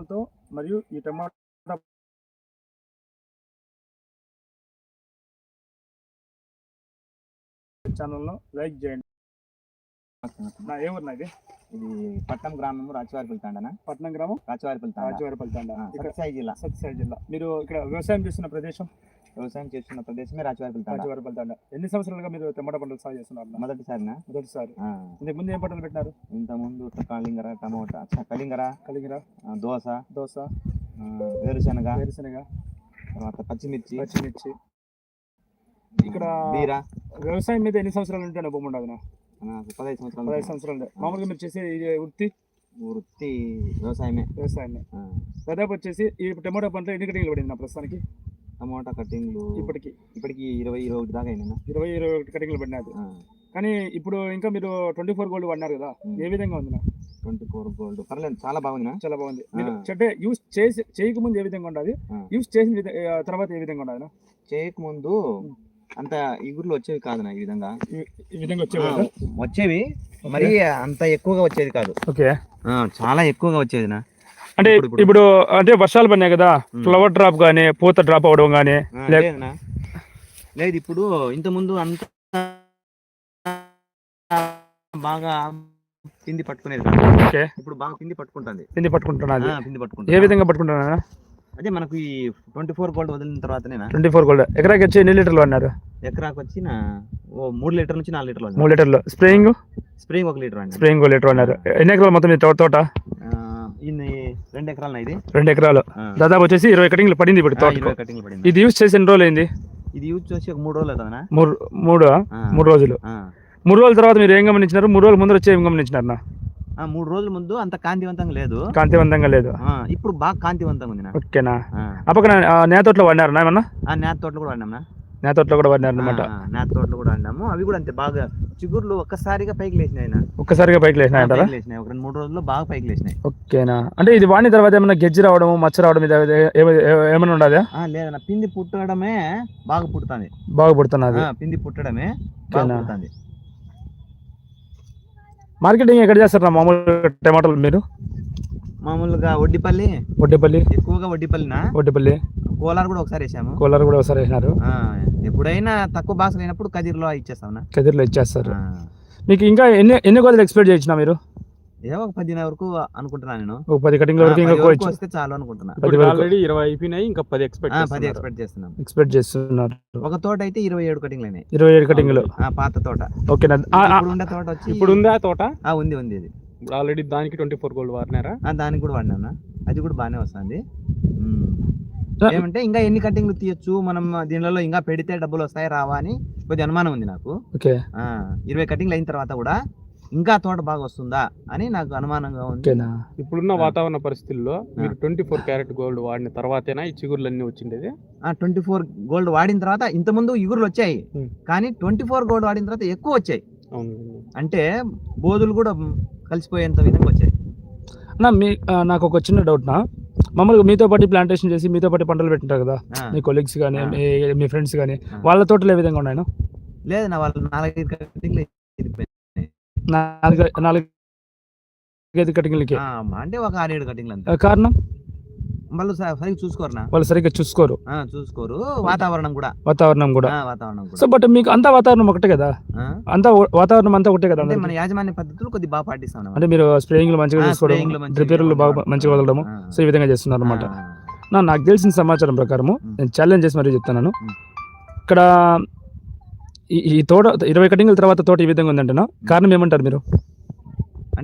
విత్తనాలతో మరియు ఈ టమాటా ఛానల్ను లైక్ చేయండి. నా ఏ ఊరు నాది ఇది పట్నం గ్రామం రాచవారిపల్లి తాండనా? పట్నం గ్రామం? రాచవారిపల్లి తాండ. రాజవారిపల్లి తండ. ఇక్కడ సత్యసాయి జిల్లా. సత్యసాయి జిల్లా. మీరు ఇక్కడ వ్యవసాయం చేస్తున్న ప్రదేశం? వ్యవసాయం చేస్తున్న ప్రదేశమే రాచవారిపల్లి తాండ రాజవారిపల్లి తండ ఎన్ని సంవత్సరాలుగా మీరు టమాటా పంటలు సాగు చేస్తున్నారు? మొదటిసారినా మొదటిసారి. ఇంతకు ముందు ఏం పంటలు పెట్టినారు? ఇంత ముందు కలింగర టమోటా కలింగర కలిగిర దోస ఆ, వేరుశనగ వేరుశనగ తర్వాత పచ్చిమిర్చి పచ్చిమిర్చి. ఇక్కడ వ్యవసాయం మీద ఎన్ని సంవత్సరాలు ఉంటే భూమి ఉండదు పదహైదు సంవత్సరాలు పదహైదు సంవత్సరాలు. మామూలుగా మీరు చేసే వృత్తి? వృత్తి వ్యవసాయమే. వ్యవసాయమే. దాదాపు వచ్చేసి ఈ టమాటా పంట ఎన్ని కటింగ్లు పడింది ప్రస్తుతానికి? టమోటా కటింగ్లు ఇప్పటికి. ఇప్పటికి ఇరవై ఇరవై ఒకటి దాకా అయినా ఇరవై ఇరవై ఒకటి కటింగ్లు పడినది కానీ ఇప్పుడు ఇంకా మీరు ట్వంటీ ఫోర్ గోల్డ్ వాడినారు కదా ఏ విధంగా ఉంది నా? Twenty four gold. పర్లేదు చాలా బాగుందినా చాలా బాగుంది. అంటే యూస్ చేసి చేయకముందు ఏ విధంగా ఉండదు. యూస్ చేసిన తర్వాత ఏ విధంగా ఉండదు చేయకముందు అంత ఇగుర్లు వచ్చేవి కాదు నా ఈ విధంగా? ఈ విధంగా ఆ, వచ్చేవి మరి అంత ఎక్కువగా వచ్చేది కాదు. ఓకే. చాలా ఎక్కువగా వచ్చేది నా అంటే ఇప్పుడు- అంటే వర్షాలు పడినాయి కదా. ఫ్లవర్ డ్రాప్ కానీ పూత డ్రాప్ అవడం లేదునా? లేదు ఇప్పుడు ఇంత ముందు అంత బాగా పిండి పట్టుకునేది. ఓకే. ఇప్పుడు బాగా పిండి పట్టుకుంటుంది. పిండి పట్టుకుంటున్నది. ఆ, పిండి ఏ పట్టుకుంటుంది విధంగా పట్టుకుంటున్నా అదే మనకు ఈ ట్వంటీ ఫోర్ గోల్డ్ వదిలిన తర్వాతనేనా? Twenty four gold. ఎకరాకి వచ్చి ఎన్ని లీటర్లు అన్నారు ఎకరాకు వచ్చి నా ఓ మూడు లీటర్ నుంచి నాలుగు లీటర్లు మూడు లీటర్లు. స్ప్రేయింగ్? స్ప్రింగ్ ఒక లీటర్ అండి స్ప్రేయింగ్ లీటర్ అన్నారు ఎన్ని ఎకరాలు మొత్తం తోట? రెండు ఎకరాలు ఇది? రెండు ఎకరాలు. దాదాపు వచ్చేసి ఇరవై కటింగ్లు పడింది ఇప్పుడు ఇరవై కటింగ్లు పడింది. ఇది యూస్ చేసి ఎన్ని రోజులు అయింది ఇది యూజ్ చేసి ఒక మూడు రోజులు మూడు మూడు మూడు రోజులు. మూడు రోజుల తర్వాత మీరు ఏం గమనించినారు? మూడు రోజుల ముందు వచ్చి ఏం గమనించినారు నా మూడు రోజుల ముందు అంత కాంతివంతంగా లేదు. కాంతివంతంగా లేదు. ఇప్పుడు బాగా కాంతివంతంగా ఉంది. ఓకేనా? ఆ, నేతోటలో వాడినారు ఏమన్నా? ఆ నేత తోటలు కూడా వాడినాం నా. నేతోటలో కూడా వాడినారు అనమాట నేత తోటలు కూడా వాడినాము అవి కూడా అంతే బాగా చిగుర్లు ఒక్కసారిగా పైకి లేచినాయి నా. ఒక్కసారిగా పైకి లేచినాయి ఒక రెండు మూడు రోజుల్లో బాగా పైకి లేచినాయి. ఓకేనా. అంటే ఇది వాడిన తర్వాత ఏమన్నా గెజ్జి రావడం మచ్చ రావడం ఇది ఏమైనా ఉండదా? లేదన్న. పిండి పుట్టడమే బాగా పుడుతుంది. బాగా పుడుతున్నది. పిండి పుట్టడమే బాగా. పుడుతుంది. మార్కెటింగ్ ఎక్కడ చేస్తారు? నా మామూలు టమాటాలు మీరు? మామూలుగా వడ్డిపల్లి వడ్డేపల్లి ఎక్కువగా వడ్డిపల్లిన వడ్డేపల్లి కోలార్ కూడా ఒకసారి వేసాము. కోలార్ కూడా ఒకసారి వేసినారు. ఆ, ఎప్పుడైనా తక్కువ బాక్స్ అయినప్పుడు కదిర్లో ఇచ్చేస్తాం కదిరిలో ఇచ్చేస్తారు. మీకు ఇంకా ఎన్ని ఎన్ని గోదలు ఎక్స్పెక్ట్ చేయించిన మీరు? ఏదో ఒక పదిహేను వరకు అనుకుంటున్నా నేను. ఒక పది కటింగ్ వరకు ఇంకా పది వస్తే చాలు అనుకుంటున్నా. పది వరకు. ఆల్రెడీ ఇరవై అయిపోయినాయి ఇంకా పది ఎక్స్పెక్ట్ పది ఎక్స్పెక్ట్ చేస్తున్నాం. ఎక్స్పెక్ట్ చేస్తున్నారు. ఒక తోట అయితే ఇరవై ఏడు కటింగ్లు అయినాయి. ఇరవై ఏడు కటింగ్లు. ఆ, పాత తోట. ఇప్పుడు ఉండే తోట వచ్చి ఇప్పుడు ఉందా తోట? ఆ, ఉంది ఉంది ఇది ఇప్పుడు ఆల్రెడీ దానికి ట్వంటీ ఫోర్ గోల్డ్ వారినారా ఆ, దానికి కూడా వాడినా అది కూడా బాగానే వస్తుంది. ఏమంటే ఇంకా ఎన్ని కటింగ్లు తీయొచ్చు? మనం దీనిలో ఇంకా పెడితే డబ్బులు వస్తాయి రావా అని కొద్ది అనుమానం ఉంది నాకు. ఓకే. ఆ, ఇరవై కటింగ్లు అయిన తర్వాత కూడా ఇంకా తోట బాగా వస్తుందా అని నాకు అనుమానంగా ఉంది. ఓకేనా? ఇప్పుడున్న. వాతావరణ పరిస్థితుల్లో మీరు ట్వంటీ ఫోర్ క్యారెట్ గోల్డ్ వాడిన తర్వాతేనా ఈ చిగుర్లు అన్ని వచ్చిండేది ట్వంటీ ఫోర్ గోల్డ్ వాడిన తర్వాత ఇంత ముందు ఇగురులు వచ్చాయి. కానీ ట్వంటీ ఫోర్ గోల్డ్ వాడిన తర్వాత ఎక్కువ వచ్చాయి. అవును. అంటే బోధులు కూడా కలిసిపోయేంత విధంగా వచ్చాయి. నా మీ నాకు ఒక చిన్న డౌట్ నా మామూలుగా మీతో పాటు ప్లాంటేషన్ చేసి మీతో పాటు పంటలు పెట్టింటారు కదా మీ కొలీగ్స్ కానీ. మీ ఫ్రెండ్స్ కానీ. వాళ్ళ తోటలు ఏ విధంగా ఉన్నాయి లేదు నా వాళ్ళు నాలుగైదు కటింగ్లు ఇరిగిపోయాయి. నాలుగు నాలుగు ఐదు కటింగ్లకి అంటే ఒక ఆరేడు కటింగ్లు ఆ, కారణం వాళ్ళు స- సరిగ్గా చూసుకోరునా? వాళ్ళు సరిగ్గా చూసుకోరు. చూసుకోరు. వాతావరణం కూడా. వాతావరణం కూడా. వాతావరణం సో బట్ మీకు అంతా వాతావరణం ఒకటే కదా? అంతా వాతావరణం అంతా ఒకటే కదా? మన యాజమాన్య పద్ధతులు కొద్దిగా బాగా పాటిస్తాం. అంటే మీరు స్ప్రేయింగ్ మంచిగా చేసుకోవడం spraying లు మంచిగా డ్రిపేర్లు బాగా. మంచిగా వదలడము. సో ఈ విధంగా చేస్తున్నారు అనమాట నా నాకు తెలిసిన సమాచారం ప్రకారము. నేను ఛాలెంజ్ చేసి మరీ చెప్తున్నాను. ఇక్కడ ఈ ఈ తోట ఇరవై కటింగ్ల తర్వాత తోట ఈ విధంగా ఉందంటేనా? కారణం ఏమంటారు మీరు?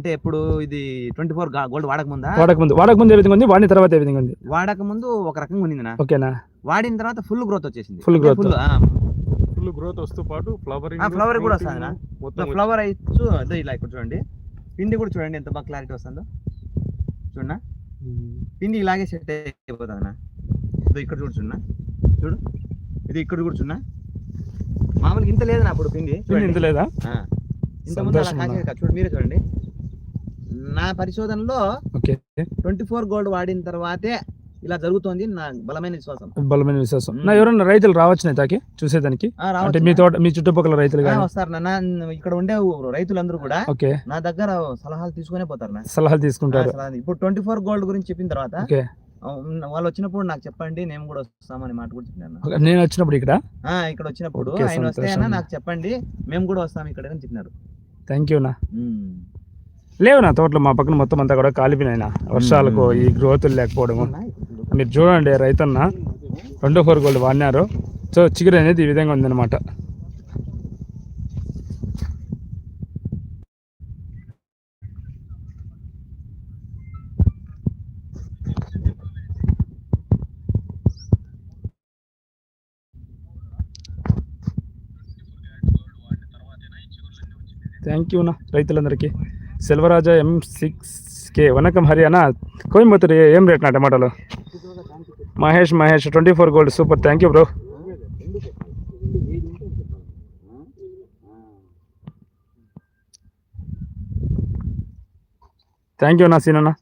అంటే ఇప్పుడు ఇది ట్వంటీ ఫోర్ గోల్డ్ వాడక ముందా? వాడక ముందు వాడక ముందు ఏ విధంగా ఉంది? వాడిన తర్వాత ఏ విధంగా ఉంది? వాడక ముందు ఒక రకంగా ఉంది నా ఓకేనా? వాడిన తర్వాత ఫుల్ గ్రోత్ వచ్చేసింది. Full growth. Full full growth వస్తూ పాటు ఫ్లవరింగ్ ఆ, flower కూడా వస్తుందినా? మొత్తం ఫ్లవర్ అయితే అదే ఇలా ఇక్కడ చూడండి. పిండి కూడా చూడండి ఎంత బాగా క్లారిటీ వస్తుందో. చూడనా? పిండి ఇలాగే సెట్ అయిపోతుందినా ఇదో ఇక్కడ చూడు చూడనా? చూడు. ఇది ఇక్కడ కూడా చూడనా? మామూలుగా ఇంత లేదు నా అప్పుడు పిండి. ఇంత. లేదా? ఆ. ఇంత ముందు అలా కాసేది కాదు. చూడు మీరే చూడండి. నా పరిశోధనలో ట్వంటీ ఫోర్ గోల్డ్ వాడిన తర్వాతే ఇలా జరుగుతోంది నా బలమైన విశ్వాసం. బలమైన విశ్వాసం. నా ఎవరన్నా రైతులు రావచ్చు తాకి చూసేదానికి? అంటే మీ. తోట మీ చుట్టుపక్కల రైతులు వస్తారు నా ఇక్కడ ఉండే రైతులందరూ కూడా ఓకే. నా దగ్గర సలహాలు తీసుకునే పోతారు నా సలహాలు తీసుకుంటారు. ఇప్పుడు ట్వంటీ ఫోర్ గోల్డ్ గురించి చెప్పిన తర్వాత ఓకే. వాళ్ళు వచ్చినప్పుడు నాకు చెప్పండి నేను కూడా వస్తామని మాట కూడా చెప్పినాను నేను వచ్చినప్పుడు ఇక్కడ? ఇక్కడ వచ్చినప్పుడు ఆయన వస్తే. నాకు చెప్పండి మేము కూడా వస్తాం ఇక్కడ అని చెప్పినారు. థ్యాంక్ యూ నా. లేవు నా తోటలో మా పక్కన మొత్తం అంతా కూడా కాలిపోయినాయి వర్షాలకు. ఈ గ్రోతులు లేకపోవడము. మీరు చూడండి రైతన్న రెండో ఫోర్ గోల్డ్ వాడినారు. సో చిగురు అనేది ఈ విధంగా ఉందన్నమాట. థ్యాంక్ యూ నా రైతులందరికీ. Selvaraja M six K. వనకం Haryana. Coimbatore ఏం రేట్ నా టమాటాలు? Mahesh Mahesh twenty four gold. Super. Thank you bro. Thank you అన్నా సీనన్నా.